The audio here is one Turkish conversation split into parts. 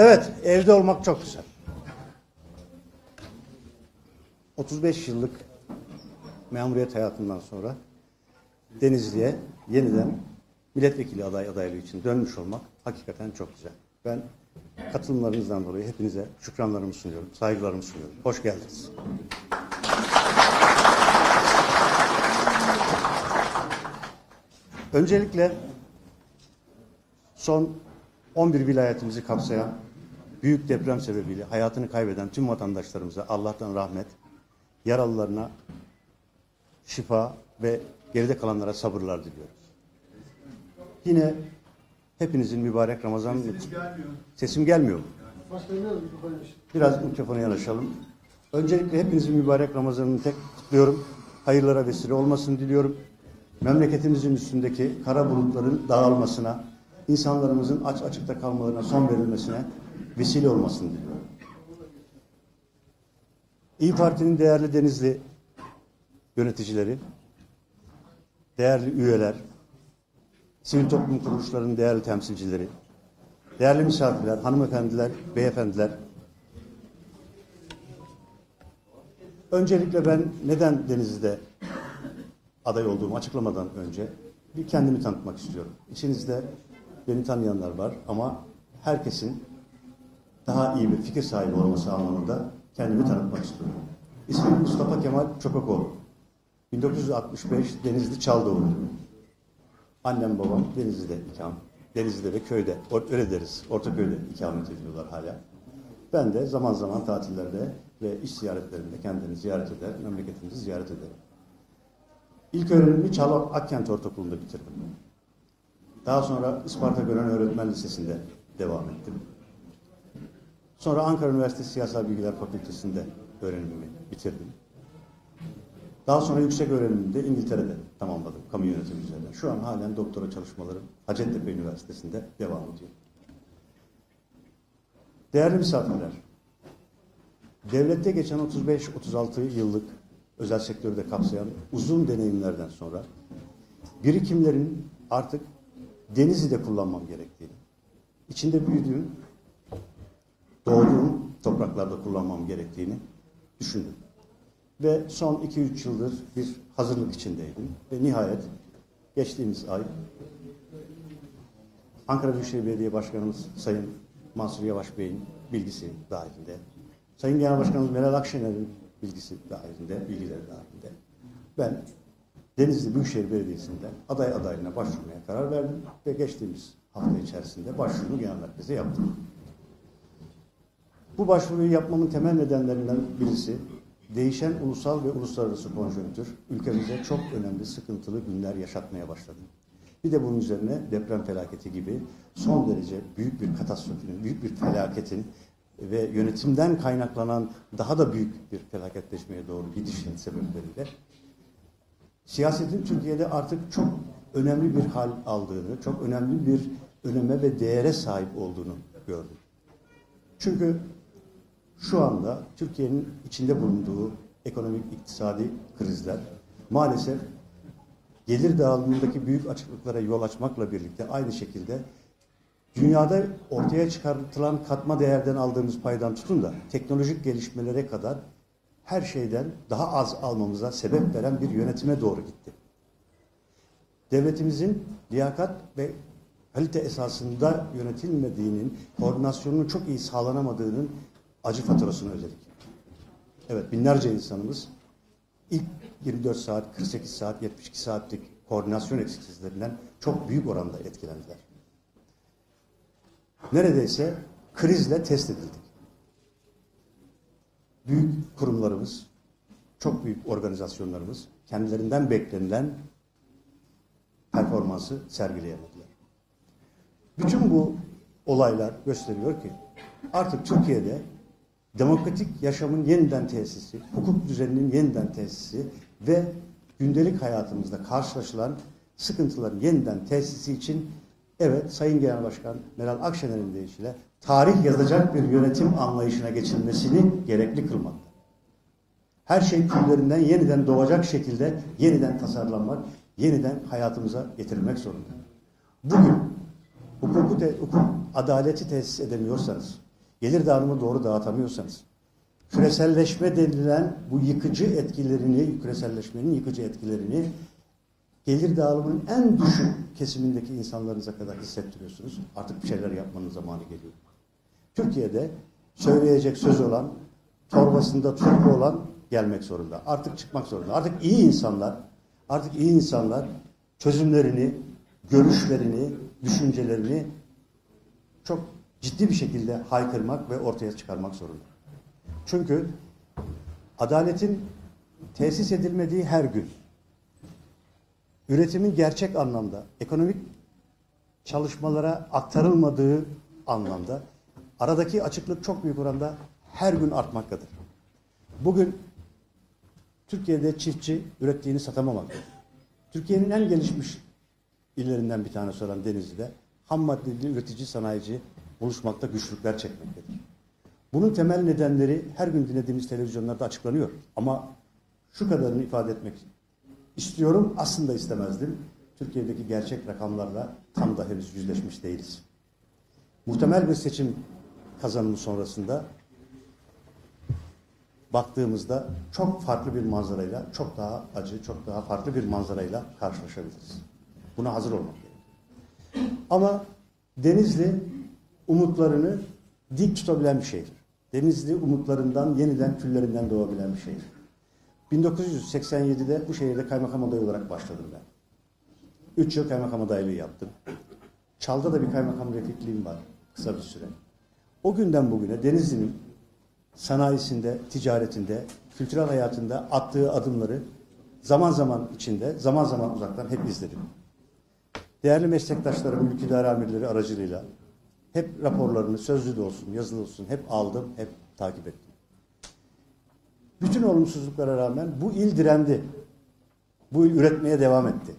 Evet, evde olmak çok güzel. 35 yıllık memuriyet hayatından sonra Denizli'ye yeniden milletvekili aday adaylığı için dönmüş olmak hakikaten çok güzel. Ben katılımlarınızdan dolayı hepinize şükranlarımı sunuyorum, saygılarımı sunuyorum. Hoş geldiniz. Öncelikle son 11 vilayetimizi kapsayan büyük deprem sebebiyle hayatını kaybeden tüm vatandaşlarımıza Allah'tan rahmet, yaralılarına şifa ve geride kalanlara sabırlar diliyoruz. Yine hepinizin mübarek Ramazan sesim gelmiyor. mu? Biraz mikrofona yanaşalım. Öncelikle hepinizin mübarek Ramazan'ını tek kutluyorum. Hayırlara vesile olmasını diliyorum. Memleketimizin üstündeki kara bulutların dağılmasına, insanlarımızın aç açıkta kalmalarına son verilmesine vesile olmasını diliyorum. İyi Parti'nin değerli Denizli yöneticileri, değerli üyeler, sivil toplum kuruluşlarının değerli temsilcileri, değerli misafirler, hanımefendiler, beyefendiler. Öncelikle ben neden Denizli'de aday olduğumu açıklamadan önce bir kendimi tanıtmak istiyorum. İçinizde beni tanıyanlar var ama herkesin daha iyi bir fikir sahibi olması anlamında kendimi tanıtmak istiyorum. İsmim Mustafa Kemal Çokakoğlu. 1965 Denizli Çaldıoğlu. Annem babam Denizli'de ikam. Denizli'de ve köyde, or- öyle deriz, Ortaköy'de ikamet ediyorlar hala. Ben de zaman zaman tatillerde ve iş ziyaretlerinde kendilerini ziyaret eder, memleketimizi ziyaret ederim. İlk öğrenimimi Çağlar Akkent Ortaokulu'nda bitirdim. Daha sonra Isparta Gören Öğretmen Lisesi'nde devam ettim. Sonra Ankara Üniversitesi Siyasal Bilgiler Fakültesi'nde öğrenimimi bitirdim. Daha sonra yüksek öğrenimimi de İngiltere'de tamamladım kamu yönetimi üzerine. Şu an halen doktora çalışmalarım Hacettepe Üniversitesi'nde devam ediyor. Değerli misafirler, devlette geçen 35-36 yıllık özel sektörü de kapsayan uzun deneyimlerden sonra birikimlerin artık Denizli'de kullanmam gerektiğini, içinde büyüdüğüm, doğduğum topraklarda kullanmam gerektiğini düşündüm. Ve son 2-3 yıldır bir hazırlık içindeydim. Ve nihayet geçtiğimiz ay Ankara Büyükşehir Belediye Başkanımız Sayın Mansur Yavaş Bey'in bilgisi dahilinde, Sayın Genel Başkanımız Meral Akşener'in bilgisi dahilinde, bilgileri dahilinde ben Denizli Büyükşehir Belediyesi'nden aday adaylığına başvurmaya karar verdim ve geçtiğimiz hafta içerisinde başvurumu genel merkeze yaptım. Bu başvuruyu yapmamın temel nedenlerinden birisi değişen ulusal ve uluslararası konjonktür ülkemize çok önemli sıkıntılı günler yaşatmaya başladı. Bir de bunun üzerine deprem felaketi gibi son derece büyük bir katastrofinin, büyük bir felaketin ve yönetimden kaynaklanan daha da büyük bir felaketleşmeye doğru gidişin sebepleriyle siyasetin Türkiye'de artık çok önemli bir hal aldığını, çok önemli bir öneme ve değere sahip olduğunu gördüm. Çünkü şu anda Türkiye'nin içinde bulunduğu ekonomik, iktisadi krizler maalesef gelir dağılımındaki büyük açıklıklara yol açmakla birlikte aynı şekilde dünyada ortaya çıkartılan katma değerden aldığımız paydan tutun da teknolojik gelişmelere kadar her şeyden daha az almamıza sebep veren bir yönetime doğru gitti. Devletimizin liyakat ve kalite esasında yönetilmediğinin, koordinasyonunun çok iyi sağlanamadığının acı faturasını ödedik. Evet binlerce insanımız ilk 24 saat, 48 saat, 72 saatlik koordinasyon eksikliklerinden çok büyük oranda etkilendiler. Neredeyse krizle test edildik. Büyük kurumlarımız, çok büyük organizasyonlarımız kendilerinden beklenilen performansı sergileyemediler. Bütün bu olaylar gösteriyor ki artık Türkiye'de demokratik yaşamın yeniden tesisi, hukuk düzeninin yeniden tesisi ve gündelik hayatımızda karşılaşılan sıkıntıların yeniden tesisi için evet Sayın Genel Başkan Meral Akşener'in deyişiyle tarih yazacak bir yönetim anlayışına geçilmesini gerekli kılmakta. Her şey küllerinden yeniden doğacak şekilde yeniden tasarlanmak, yeniden hayatımıza getirilmek zorunda. Bugün hukuku, te- hukuk, adaleti tesis edemiyorsanız, gelir dağılımı doğru dağıtamıyorsanız, küreselleşme denilen bu yıkıcı etkilerini, küreselleşmenin yıkıcı etkilerini gelir dağılımının en düşük kesimindeki insanlarınıza kadar hissettiriyorsunuz. Artık bir şeyler yapmanın zamanı geliyor. Türkiye'de söyleyecek söz olan, torbasında turpu olan gelmek zorunda. Artık çıkmak zorunda. Artık iyi insanlar, artık iyi insanlar çözümlerini, görüşlerini, düşüncelerini çok ciddi bir şekilde haykırmak ve ortaya çıkarmak zorunda. Çünkü adaletin tesis edilmediği her gün, üretimin gerçek anlamda, ekonomik çalışmalara aktarılmadığı anlamda aradaki açıklık çok büyük oranda her gün artmaktadır. Bugün Türkiye'de çiftçi ürettiğini satamamaktadır. Türkiye'nin en gelişmiş illerinden bir tanesi olan Denizli'de ham maddeli üretici sanayici buluşmakta güçlükler çekmektedir. Bunun temel nedenleri her gün dinlediğimiz televizyonlarda açıklanıyor. Ama şu kadarını ifade etmek istiyorum, aslında istemezdim. Türkiye'deki gerçek rakamlarla tam da henüz yüzleşmiş değiliz. Muhtemel bir seçim kazanımı sonrasında baktığımızda çok farklı bir manzarayla, çok daha acı, çok daha farklı bir manzarayla karşılaşabiliriz. Buna hazır olmak gerekiyor. Ama Denizli umutlarını dik tutabilen bir şehir. Denizli umutlarından yeniden küllerinden doğabilen bir şehir. 1987'de bu şehirde kaymakam adayı olarak başladım ben. Üç yıl kaymakam adaylığı yaptım. Çal'da da bir kaymakam refikliğim var kısa bir süre. O günden bugüne Denizli'nin sanayisinde, ticaretinde, kültürel hayatında attığı adımları zaman zaman içinde, zaman zaman uzaktan hep izledim. Değerli meslektaşlarım, mülk idare amirleri aracılığıyla hep raporlarını sözlü de olsun, yazılı olsun hep aldım, hep takip ettim. Bütün olumsuzluklara rağmen bu il direndi. Bu il üretmeye devam etti.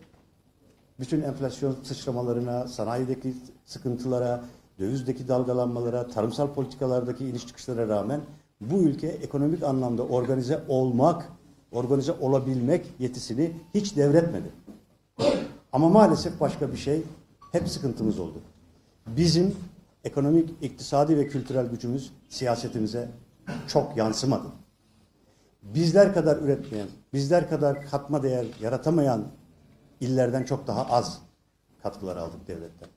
Bütün enflasyon sıçramalarına, sanayideki sıkıntılara, dövizdeki dalgalanmalara, tarımsal politikalardaki iniş çıkışlara rağmen bu ülke ekonomik anlamda organize olmak, organize olabilmek yetisini hiç devretmedi. Ama maalesef başka bir şey hep sıkıntımız oldu. Bizim ekonomik, iktisadi ve kültürel gücümüz siyasetimize çok yansımadı. Bizler kadar üretmeyen, bizler kadar katma değer yaratamayan illerden çok daha az katkılar aldık devletten.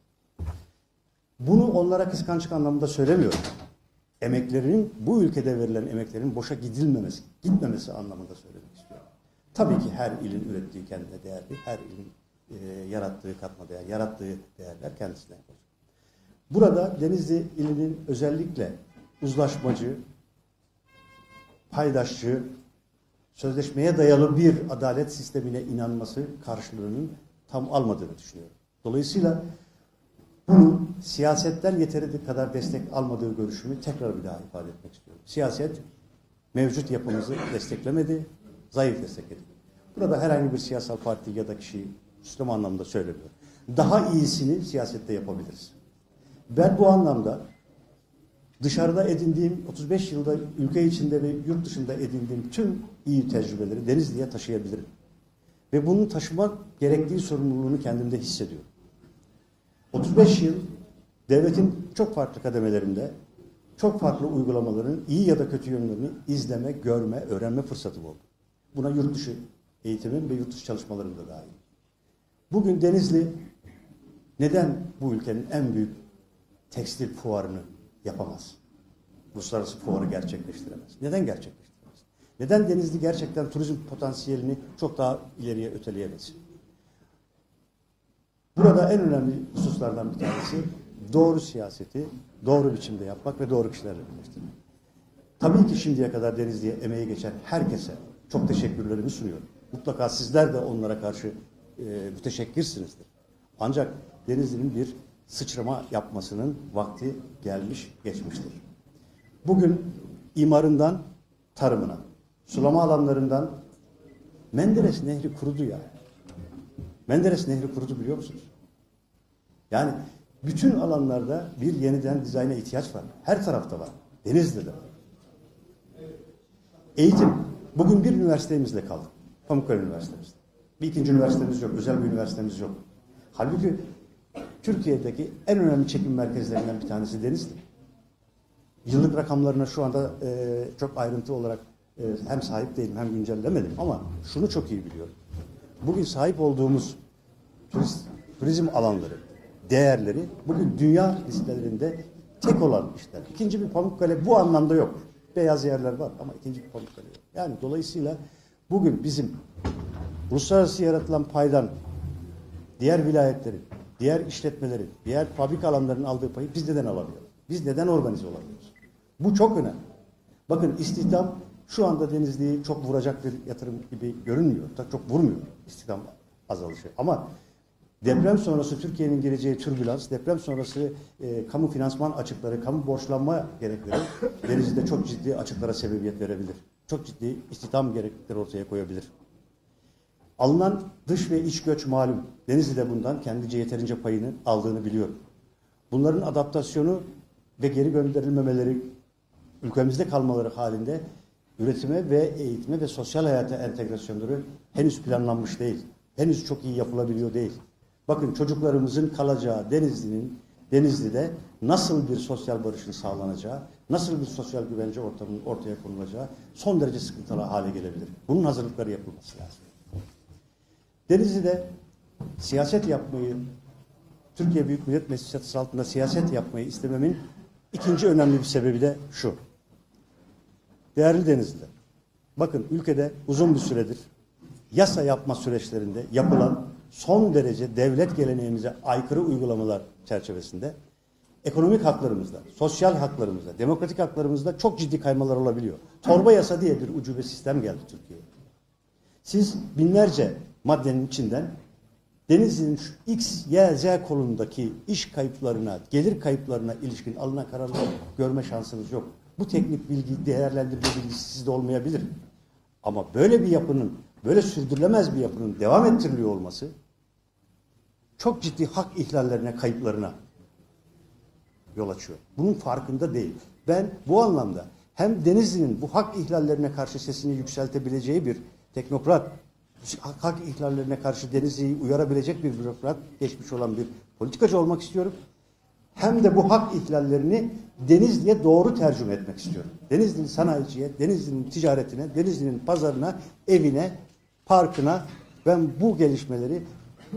Bunu onlara kıskançlık anlamında söylemiyorum. Emeklerinin, bu ülkede verilen emeklerin boşa gidilmemesi, gitmemesi anlamında söylemek istiyorum. Tabii ki her ilin ürettiği kendine değerli, her ilin e, yarattığı katma değer, yarattığı değerler kendisine yapılır. Burada Denizli ilinin özellikle uzlaşmacı, paydaşçı, sözleşmeye dayalı bir adalet sistemine inanması karşılığının tam almadığını düşünüyorum. Dolayısıyla bunun siyasetten yeteri kadar destek almadığı görüşümü tekrar bir daha ifade etmek istiyorum. Siyaset mevcut yapımızı desteklemedi, zayıf destekledi. Burada herhangi bir siyasal parti ya da kişiyi üstlem anlamda söylemiyorum. Daha iyisini siyasette yapabiliriz. Ben bu anlamda dışarıda edindiğim 35 yılda ülke içinde ve yurt dışında edindiğim tüm iyi tecrübeleri Denizli'ye taşıyabilirim. Ve bunu taşımak gerektiği sorumluluğunu kendimde hissediyorum. 35 yıl devletin çok farklı kademelerinde çok farklı uygulamaların iyi ya da kötü yönlerini izleme, görme, öğrenme fırsatım oldu. Buna yurt dışı eğitimim ve yurt dışı çalışmalarım da dahil. Bugün Denizli neden bu ülkenin en büyük tekstil fuarını yapamaz? Uluslararası fuarı gerçekleştiremez. Neden gerçekleştiremez? Neden Denizli gerçekten turizm potansiyelini çok daha ileriye öteleyemez? Burada en önemli hususlardan bir tanesi doğru siyaseti doğru biçimde yapmak ve doğru kişilerle birleştirmek. Tabii ki şimdiye kadar Denizli'ye emeği geçen herkese çok teşekkürlerimi sunuyorum. Mutlaka sizler de onlara karşı e, müteşekkirsinizdir. Ancak Denizli'nin bir sıçrama yapmasının vakti gelmiş geçmiştir. Bugün imarından tarımına, sulama alanlarından Menderes Nehri kurudu ya. Menderes Nehri kurudu biliyor musunuz? Yani bütün alanlarda bir yeniden dizayna ihtiyaç var. Her tarafta var. Denizli'de var. Eğitim. Bugün bir üniversitemizle kaldık. Pamukkale Üniversitemiz. Bir ikinci üniversitemiz yok, özel bir üniversitemiz yok. Halbuki Türkiye'deki en önemli çekim merkezlerinden bir tanesi Denizli. Yıllık rakamlarına şu anda e, çok ayrıntı olarak e, hem sahip değilim hem güncellemedim ama şunu çok iyi biliyorum. Bugün sahip olduğumuz turist, turizm alanları, değerleri bugün dünya listelerinde tek olan işler. İkinci bir Pamukkale bu anlamda yok. Beyaz yerler var ama ikinci bir Pamukkale yok. Yani dolayısıyla bugün bizim uluslararası yaratılan paydan diğer vilayetlerin, diğer işletmelerin, diğer fabrika alanlarının aldığı payı biz neden alamıyoruz? Biz neden organize olamıyoruz? Bu çok önemli. Bakın istihdam şu anda Denizli'yi çok vuracak bir yatırım gibi görünmüyor. Çok vurmuyor istihdam azalışı. Ama deprem sonrası Türkiye'nin geleceği türbülans, deprem sonrası e, kamu finansman açıkları, kamu borçlanma gerekleri Denizli'de çok ciddi açıklara sebebiyet verebilir. Çok ciddi istihdam gereklilikleri ortaya koyabilir. Alınan dış ve iç göç malum. Denizli de bundan kendince yeterince payını aldığını biliyorum. Bunların adaptasyonu ve geri gönderilmemeleri, ülkemizde kalmaları halinde üretime ve eğitime ve sosyal hayata entegrasyonları henüz planlanmış değil. Henüz çok iyi yapılabiliyor değil. Bakın çocuklarımızın kalacağı Denizli'nin Denizli'de nasıl bir sosyal barışın sağlanacağı, nasıl bir sosyal güvence ortamının ortaya konulacağı son derece sıkıntılı hale gelebilir. Bunun hazırlıkları yapılması lazım. Denizli'de siyaset yapmayı, Türkiye Büyük Millet Meclisi çatısı altında siyaset yapmayı istememin ikinci önemli bir sebebi de şu. Değerli Denizli'de, bakın ülkede uzun bir süredir yasa yapma süreçlerinde yapılan son derece devlet geleneğimize aykırı uygulamalar çerçevesinde ekonomik haklarımızda, sosyal haklarımızda, demokratik haklarımızda çok ciddi kaymalar olabiliyor. Torba yasa diye bir ucube sistem geldi Türkiye'ye. Siz binlerce maddenin içinden Denizli'nin şu X, Y, Z kolundaki iş kayıplarına, gelir kayıplarına ilişkin alınan kararları görme şansınız yok. Bu teknik bilgi, değerlendirme bilgisi sizde olmayabilir. Ama böyle bir yapının, böyle sürdürülemez bir yapının devam ettiriliyor olması çok ciddi hak ihlallerine, kayıplarına yol açıyor. Bunun farkında değil. Ben bu anlamda hem Denizli'nin bu hak ihlallerine karşı sesini yükseltebileceği bir teknokrat, hak ihlallerine karşı Denizli'yi uyarabilecek bir bürokrat, geçmiş olan bir politikacı olmak istiyorum. Hem de bu hak ihlallerini Denizli'ye doğru tercüme etmek istiyorum. Denizli'nin sanayiciye, Denizli'nin ticaretine, Denizli'nin pazarına, evine, parkına ben bu gelişmeleri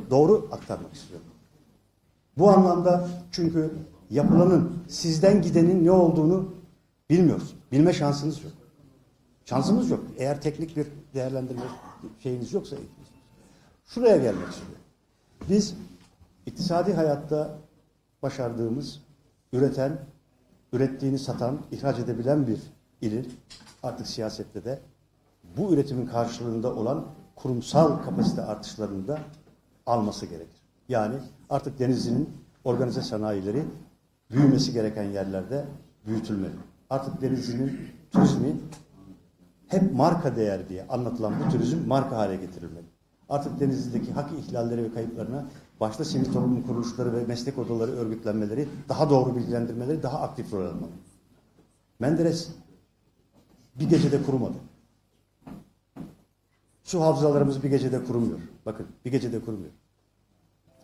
doğru aktarmak istiyorum. Bu anlamda çünkü yapılanın sizden gidenin ne olduğunu bilmiyoruz. Bilme şansınız yok. Şansımız yok. Eğer teknik bir değerlendirme şeyiniz yoksa şuraya gelmek istiyorum. Biz iktisadi hayatta başardığımız, üreten, ürettiğini satan, ihraç edebilen bir ilin artık siyasette de bu üretimin karşılığında olan kurumsal kapasite artışlarını da alması gerekir. Yani artık Denizli'nin organize sanayileri büyümesi gereken yerlerde büyütülmeli. Artık Denizli'nin turizmi hep marka değer diye anlatılan bu turizm marka hale getirilmeli. Artık Denizli'deki hak ihlalleri ve kayıplarına başta sivil toplum kuruluşları ve meslek odaları örgütlenmeleri, daha doğru bilgilendirmeleri, daha aktif rol almalı. Menderes bir gecede kurumadı. Su havzalarımız bir gecede kurumuyor. Bakın bir gecede kurumuyor.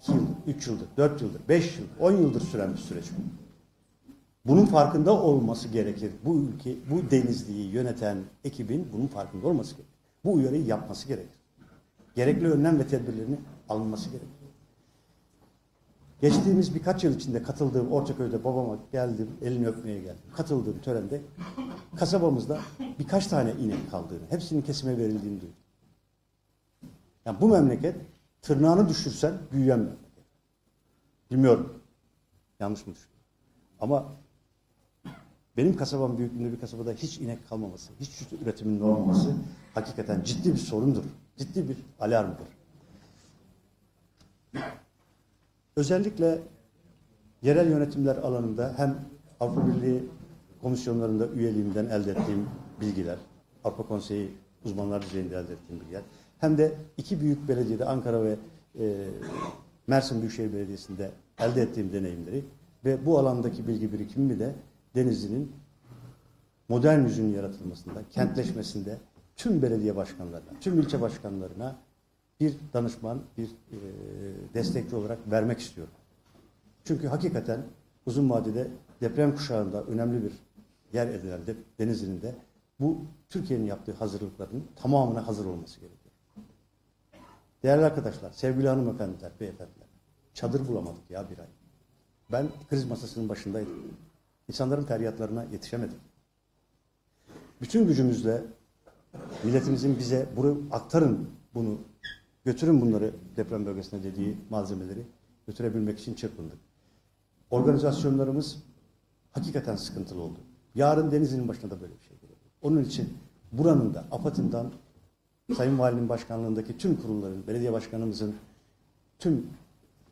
2 yıldır, 3 yıldır, 4 yıldır, 5 yıl, 10 yıldır süren bir süreç bu. Bunun farkında olması gerekir. Bu ülke, bu denizliği yöneten ekibin bunun farkında olması gerekir. Bu uyarıyı yapması gerekir. Gerekli önlem ve tedbirlerini alınması gerekir. Geçtiğimiz birkaç yıl içinde katıldığım Ortaköy'de babama geldim, elini öpmeye geldim. Katıldığım törende kasabamızda birkaç tane inek kaldığını, hepsinin kesime verildiğini duydum. Yani bu memleket tırnağını düşürsen büyüyen memleket. Bilmiyorum. Yanlış mı düşünüyorum? Ama benim kasabam büyüklüğünde bir kasabada hiç inek kalmaması, hiç süt üretiminin olmaması hakikaten ciddi bir sorundur. Ciddi bir alarmdır. Özellikle yerel yönetimler alanında hem Avrupa Birliği komisyonlarında üyeliğimden elde ettiğim bilgiler, Avrupa Konseyi uzmanlar düzeyinde elde ettiğim bilgiler, hem de iki büyük belediyede Ankara ve e, Mersin Büyükşehir Belediyesi'nde elde ettiğim deneyimleri ve bu alandaki bilgi birikimimi de Denizli'nin modern yüzünün yaratılmasında, kentleşmesinde, tüm belediye başkanlarına, tüm ilçe başkanlarına bir danışman, bir e, destekçi olarak vermek istiyorum. Çünkü hakikaten uzun vadede deprem kuşağında önemli bir yer edilen de, Denizli'nin de bu Türkiye'nin yaptığı hazırlıkların tamamına hazır olması gerekiyor. Değerli arkadaşlar, sevgili hanımefendiler, beyefendiler, çadır bulamadık ya bir ay. Ben kriz masasının başındaydım. İnsanların feryatlarına yetişemedim. Bütün gücümüzle milletimizin bize bunu aktarın bunu, götürün bunları deprem bölgesine dediği malzemeleri götürebilmek için çırpındık. Organizasyonlarımız hakikaten sıkıntılı oldu. Yarın Denizli'nin başına da böyle bir şey gelebilir. Onun için buranın da AFAD'ından Sayın Valinin başkanlığındaki tüm kurulların, belediye başkanımızın tüm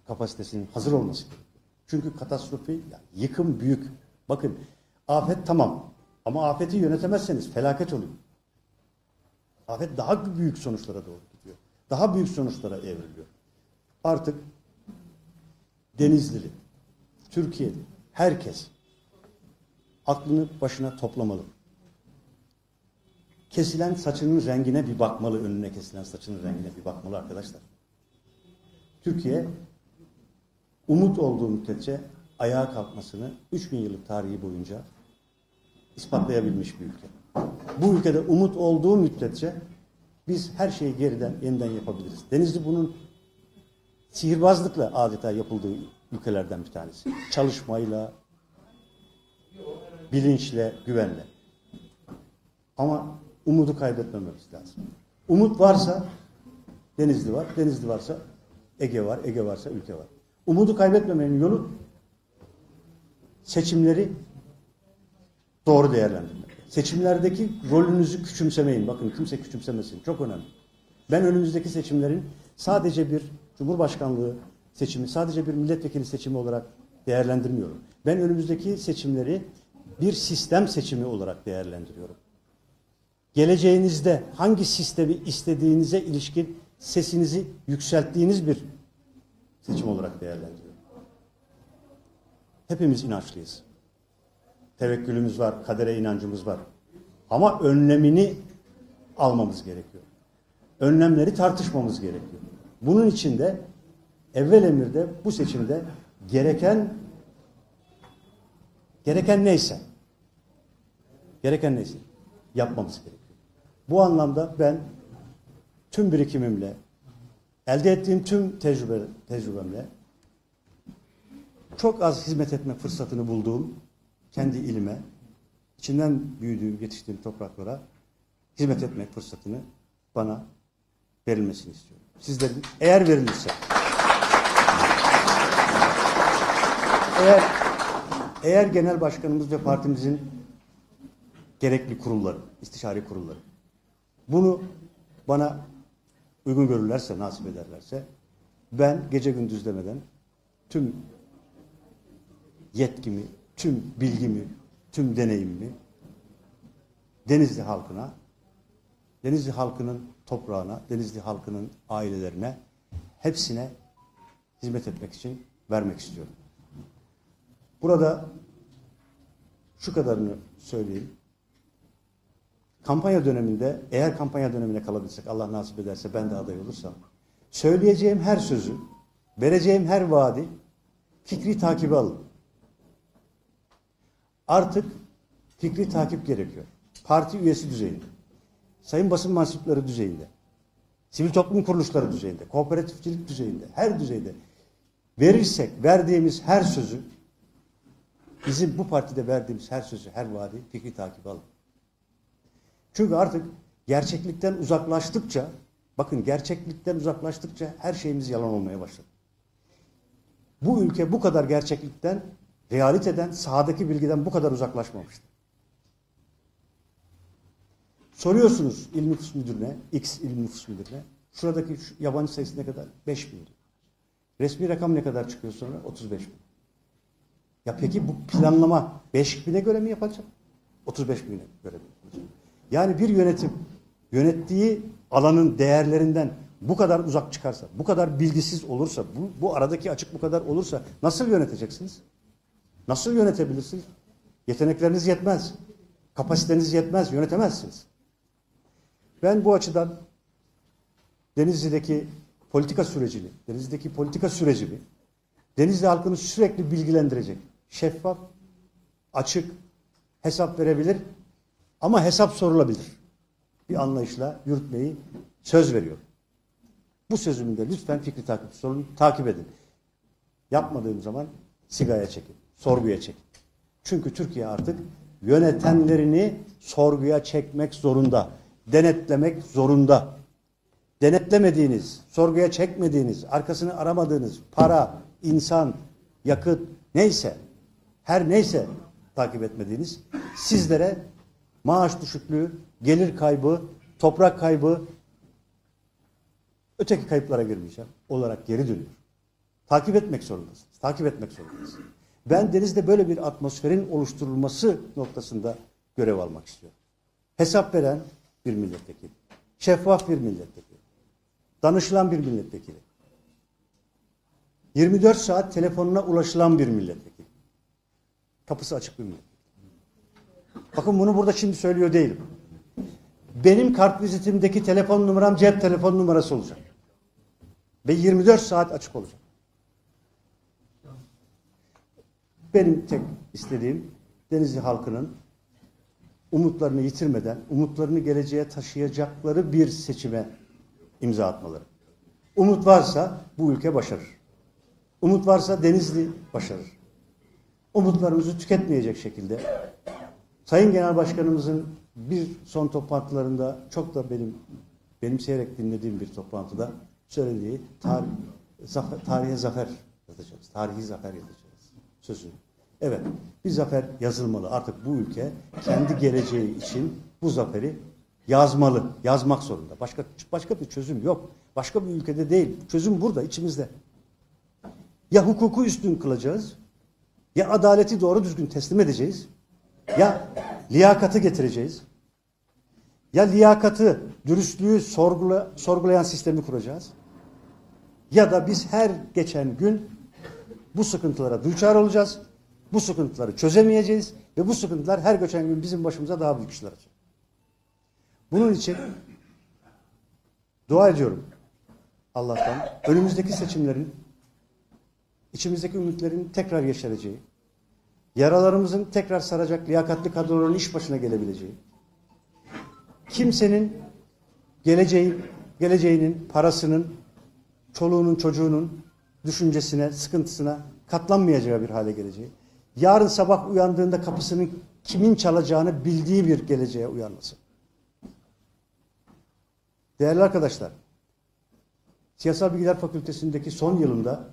kapasitesinin hazır olması gerekiyor. Çünkü katastrofi, yani yıkım büyük. Bakın afet tamam ama afeti yönetemezseniz felaket oluyor. Afet daha büyük sonuçlara doğru gidiyor. Daha büyük sonuçlara evriliyor. Artık Denizlili, Türkiye'de herkes aklını başına toplamalı. Kesilen saçının rengine bir bakmalı, önüne kesilen saçının rengine bir bakmalı arkadaşlar. Türkiye umut olduğu müddetçe ayağa kalkmasını 3000 yıllık tarihi boyunca ispatlayabilmiş bir ülke. Bu ülkede umut olduğu müddetçe biz her şeyi geriden yeniden yapabiliriz. Denizli bunun sihirbazlıkla adeta yapıldığı ülkelerden bir tanesi. Çalışmayla, bilinçle, güvenle. Ama umudu kaybetmememiz lazım. Umut varsa Denizli var, Denizli varsa Ege var, Ege varsa ülke var. Umudu kaybetmemenin yolu seçimleri doğru değerlendirmek. Seçimlerdeki rolünüzü küçümsemeyin. Bakın kimse küçümsemesin. Çok önemli. Ben önümüzdeki seçimlerin sadece bir Cumhurbaşkanlığı seçimi, sadece bir milletvekili seçimi olarak değerlendirmiyorum. Ben önümüzdeki seçimleri bir sistem seçimi olarak değerlendiriyorum. Geleceğinizde hangi sistemi istediğinize ilişkin sesinizi yükselttiğiniz bir seçim olarak değerlendiriyorum. Hepimiz inançlıyız. Tevekkülümüz var, kadere inancımız var. Ama önlemini almamız gerekiyor. Önlemleri tartışmamız gerekiyor. Bunun için de evvel emirde bu seçimde gereken gereken neyse gereken neyse yapmamız gerekiyor. Bu anlamda ben tüm birikimimle elde ettiğim tüm tecrübe, tecrübemle çok az hizmet etme fırsatını bulduğum kendi ilime, içinden büyüdüğüm, yetiştiğim topraklara hizmet etmek fırsatını bana verilmesini istiyorum. Sizlerin eğer verilirse eğer eğer genel başkanımız ve partimizin gerekli kurulları, istişare kurulları bunu bana uygun görürlerse, nasip ederlerse ben gece gündüz demeden tüm yetkimi, tüm bilgimi, tüm deneyimimi Denizli halkına, Denizli halkının toprağına, Denizli halkının ailelerine hepsine hizmet etmek için vermek istiyorum. Burada şu kadarını söyleyeyim. Kampanya döneminde eğer kampanya dönemine kalabilirsek Allah nasip ederse ben de aday olursam söyleyeceğim her sözü, vereceğim her vaadi fikri takibe alın. Artık fikri takip gerekiyor. Parti üyesi düzeyinde, sayın basın mensupları düzeyinde, sivil toplum kuruluşları düzeyinde, kooperatifçilik düzeyinde, her düzeyde verirsek verdiğimiz her sözü bizim bu partide verdiğimiz her sözü, her vaadi fikri takip alın. Çünkü artık gerçeklikten uzaklaştıkça, bakın gerçeklikten uzaklaştıkça her şeyimiz yalan olmaya başladı. Bu ülke bu kadar gerçeklikten, realiteden, sahadaki bilgiden bu kadar uzaklaşmamıştı. Soruyorsunuz il nüfus müdürüne, X il nüfus müdürüne, şuradaki şu yabancı sayısı ne kadar? 5 bin. Resmi rakam ne kadar çıkıyor sonra? 35 bin. Ya peki bu planlama 5 bine göre mi yapacak? 35 bine göre mi yapacak? Yani bir yönetim yönettiği alanın değerlerinden bu kadar uzak çıkarsa, bu kadar bilgisiz olursa, bu, bu aradaki açık bu kadar olursa nasıl yöneteceksiniz? Nasıl yönetebilirsiniz? Yetenekleriniz yetmez. Kapasiteniz yetmez, yönetemezsiniz. Ben bu açıdan Denizli'deki politika sürecini, Denizli'deki politika sürecini Denizli halkını sürekli bilgilendirecek, şeffaf, açık, hesap verebilir ama hesap sorulabilir. Bir anlayışla yürütmeyi söz veriyorum. Bu sözümü de lütfen fikri takip sorun, takip edin. Yapmadığım zaman sigaya çekin, sorguya çekin. Çünkü Türkiye artık yönetenlerini sorguya çekmek zorunda, denetlemek zorunda. Denetlemediğiniz, sorguya çekmediğiniz, arkasını aramadığınız para, insan, yakıt neyse, her neyse takip etmediğiniz sizlere maaş düşüklüğü, gelir kaybı, toprak kaybı, öteki kayıplara girmeyeceğim olarak geri dönüyor. Takip etmek zorundasınız. Takip etmek zorundasınız. Ben denizde böyle bir atmosferin oluşturulması noktasında görev almak istiyorum. Hesap veren bir milletvekili. Şeffaf bir milletvekili. Danışılan bir milletvekili. 24 saat telefonuna ulaşılan bir milletvekili. Kapısı açık bir milletvekili. Bakın bunu burada şimdi söylüyor değilim. Benim kartvizitimdeki telefon numaram cep telefon numarası olacak. Ve 24 saat açık olacak. Benim tek istediğim Denizli halkının umutlarını yitirmeden, umutlarını geleceğe taşıyacakları bir seçime imza atmaları. Umut varsa bu ülke başarır. Umut varsa Denizli başarır. Umutlarımızı tüketmeyecek şekilde Sayın Genel Başkanımızın bir son toplantılarında çok da benim benimseyerek dinlediğim bir toplantıda söylediği tarih, zafer, tarihe zafer yazacağız. Tarihi zafer yazacağız sözü. Evet, bir zafer yazılmalı. Artık bu ülke kendi geleceği için bu zaferi yazmalı, yazmak zorunda. Başka başka bir çözüm yok. Başka bir ülkede değil. Çözüm burada, içimizde. Ya hukuku üstün kılacağız, ya adaleti doğru düzgün teslim edeceğiz, ya liyakatı getireceğiz, ya liyakatı, dürüstlüğü sorgula, sorgulayan sistemi kuracağız, ya da biz her geçen gün bu sıkıntılara düçar olacağız. Bu sıkıntıları çözemeyeceğiz ve bu sıkıntılar her geçen gün bizim başımıza daha büyük işler açacak. Bunun için dua ediyorum Allah'tan önümüzdeki seçimlerin içimizdeki ümitlerin tekrar yeşereceği, yaralarımızın tekrar saracak liyakatli kadroların iş başına gelebileceği, kimsenin geleceği, geleceğinin, parasının, çoluğunun, çocuğunun düşüncesine, sıkıntısına katlanmayacağı bir hale geleceği, yarın sabah uyandığında kapısının kimin çalacağını bildiği bir geleceğe uyanması. Değerli arkadaşlar, Siyasal Bilgiler Fakültesindeki son yılında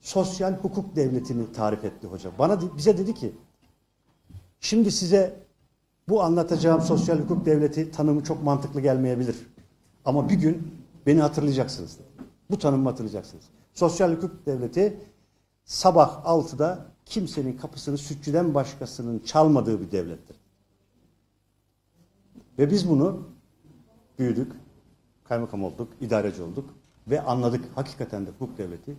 sosyal hukuk devletini tarif etti hoca. Bana bize dedi ki, şimdi size bu anlatacağım sosyal hukuk devleti tanımı çok mantıklı gelmeyebilir. Ama bir gün beni hatırlayacaksınız. Bu tanımı hatırlayacaksınız. Sosyal hukuk devleti sabah 6'da kimsenin kapısını sütçüden başkasının çalmadığı bir devlettir. Ve biz bunu büyüdük, kaymakam olduk, idareci olduk ve anladık hakikaten de hukuk devleti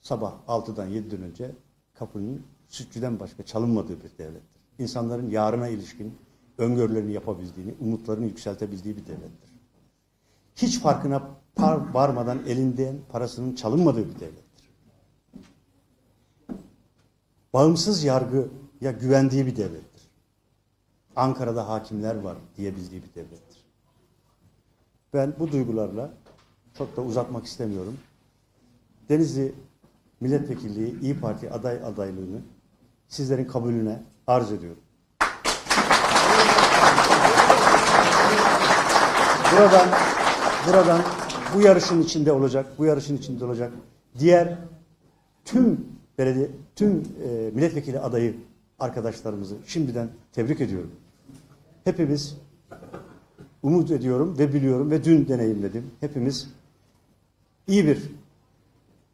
sabah 6'dan 7'den önce kapının sütçüden başka çalınmadığı bir devlettir. İnsanların yarına ilişkin öngörülerini yapabildiğini, umutlarını yükseltebildiği bir devlettir. Hiç farkına par varmadan elinden parasının çalınmadığı bir devlettir. Bağımsız yargıya güvendiği bir devlettir. Ankara'da hakimler var diyebildiği bir devlettir. Ben bu duygularla çok da uzatmak istemiyorum. Denizli Milletvekilliği İyi Parti aday adaylığını sizlerin kabulüne arz ediyorum. Buradan buradan bu yarışın içinde olacak, bu yarışın içinde olacak diğer tüm belediye, tüm e, milletvekili adayı arkadaşlarımızı şimdiden tebrik ediyorum. Hepimiz umut ediyorum ve biliyorum ve dün deneyimledim. Hepimiz iyi bir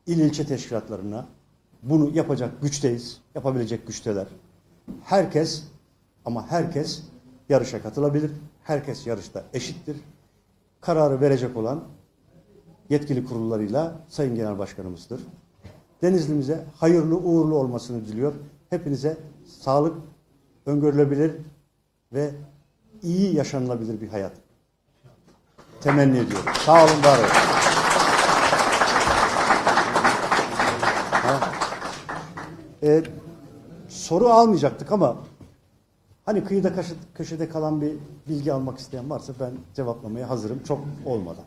il ilçe teşkilatlarına bunu yapacak güçteyiz, yapabilecek güçteler. Herkes ama herkes yarışa katılabilir. Herkes yarışta eşittir. Kararı verecek olan yetkili kurullarıyla Sayın Genel Başkanımızdır. Denizlimize hayırlı uğurlu olmasını diliyor. Hepinize sağlık, öngörülebilir ve iyi yaşanılabilir bir hayat temenni ediyorum. Sağ olun, var olun. Ee, soru almayacaktık ama hani kıyıda köşe- köşede kalan bir bilgi almak isteyen varsa ben cevaplamaya hazırım çok olmadan.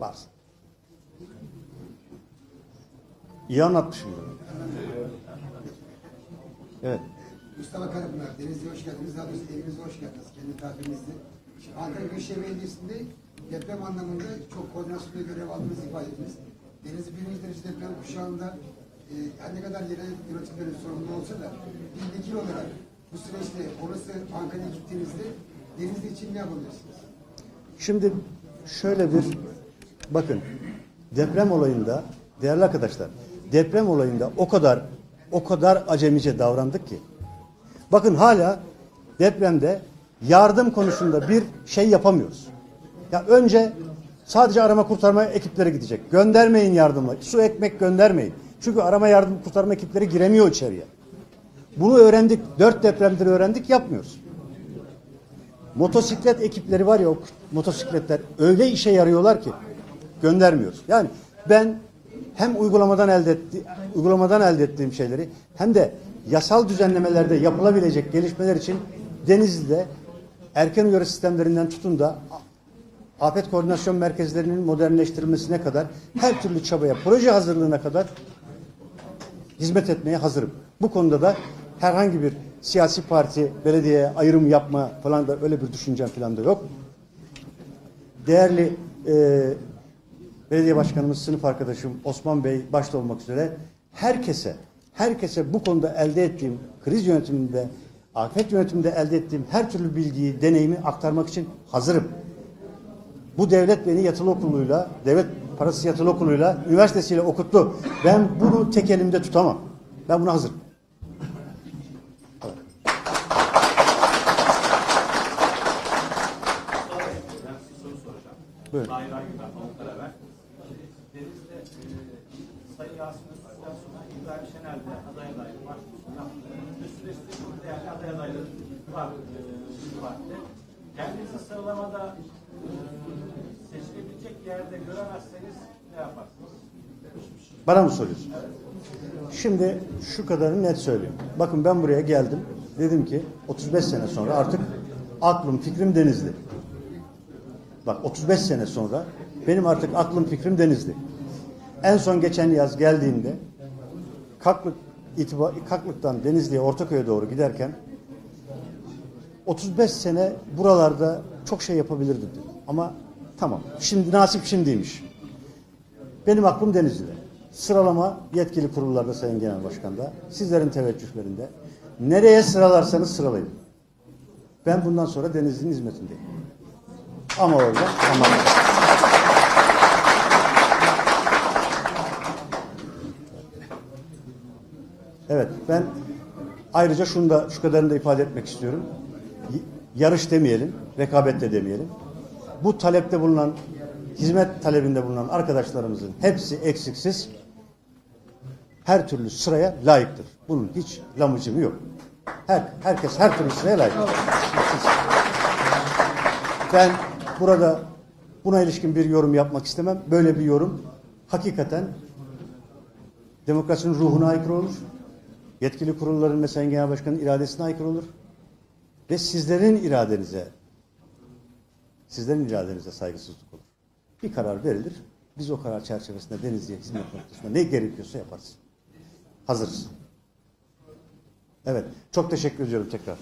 Varsa. İyi anlatmışım. Evet. Mustafa Karapınar, Denizli'ye hoş geldiniz. Daha doğrusu evinize hoş geldiniz. Kendi tabirinizle. Şimdi Ankara Büyükşehir Belediyesi'nde deprem anlamında çok koordinasyonda görev aldığınızı ifade ettiniz. Denizli birinci derece deprem kuşağında e, her ne kadar yerel yönetimlerin sorumlu olsa da bir vekil olarak bu süreçte orası Ankara'ya gittiğinizde Denizli için ne yapabilirsiniz? Şimdi şöyle bir bakın deprem olayında değerli arkadaşlar deprem olayında o kadar o kadar acemice davrandık ki bakın hala depremde yardım konusunda bir şey yapamıyoruz. Ya önce sadece arama kurtarma ekipleri gidecek. Göndermeyin yardımı. Su ekmek göndermeyin. Çünkü arama yardım kurtarma ekipleri giremiyor içeriye. Bunu öğrendik. Dört depremdir öğrendik yapmıyoruz motosiklet ekipleri var ya o motosikletler öyle işe yarıyorlar ki göndermiyoruz. Yani ben hem uygulamadan elde etti, uygulamadan elde ettiğim şeyleri hem de yasal düzenlemelerde yapılabilecek gelişmeler için Denizli'de erken uyarı sistemlerinden tutun da afet koordinasyon merkezlerinin modernleştirilmesine kadar her türlü çabaya, proje hazırlığına kadar hizmet etmeye hazırım. Bu konuda da herhangi bir siyasi parti, belediyeye ayrım yapma falan da öyle bir düşüncem falan da yok. Değerli e, belediye başkanımız, sınıf arkadaşım Osman Bey başta olmak üzere herkese, herkese bu konuda elde ettiğim kriz yönetiminde, afet yönetiminde elde ettiğim her türlü bilgiyi, deneyimi aktarmak için hazırım. Bu devlet beni yatılı okuluyla, devlet parası yatılı okuluyla, üniversitesiyle okuttu. Ben bunu tek elimde tutamam. Ben buna hazırım. Buyurun. Hayır hayır ben Pamuklara ver. Deniz'de e, Sayın Yasin Öztürk'ten sonra İbrahim Şener de aday başvurusunu yaptı. Ve süreçte çok değerli aday adayları var e, partide. Kendinizi sıralamada e, seçilebilecek yerde göremezseniz ne yaparsınız? Bana mı soruyorsun? Şimdi şu kadarını net söyleyeyim. Bakın ben buraya geldim. Dedim ki 35 sene sonra artık aklım fikrim Denizli. Bak 35 sene sonra benim artık aklım fikrim Denizli. En son geçen yaz geldiğimde Kaklık itibar, Kaklık'tan Denizli'ye Ortaköy'e doğru giderken 35 sene buralarda çok şey yapabilirdim dedim. Ama tamam. Şimdi nasip şimdiymiş. Benim aklım Denizli'de. Sıralama yetkili kurullarda Sayın Genel Başkan'da. Sizlerin teveccühlerinde. Nereye sıralarsanız sıralayın. Ben bundan sonra Denizli'nin hizmetindeyim. Ama orada ama Evet ben ayrıca şunu da şu kadarını da ifade etmek istiyorum. Yarış demeyelim, rekabet de demeyelim. Bu talepte bulunan, hizmet talebinde bulunan arkadaşlarımızın hepsi eksiksiz her türlü sıraya layıktır. Bunun hiç lamıcımı yok. Her, herkes her türlü sıraya layık. Ben burada buna ilişkin bir yorum yapmak istemem. Böyle bir yorum hakikaten demokrasinin ruhuna aykırı olur. Yetkili kurulların ve Sayın Genel Başkan'ın iradesine aykırı olur. Ve sizlerin iradenize sizlerin iradenize saygısızlık olur. Bir karar verilir. Biz o karar çerçevesinde Denizli'ye hizmet noktasında ne gerekiyorsa yaparız. Hazırız. Evet. Çok teşekkür ediyorum tekrar.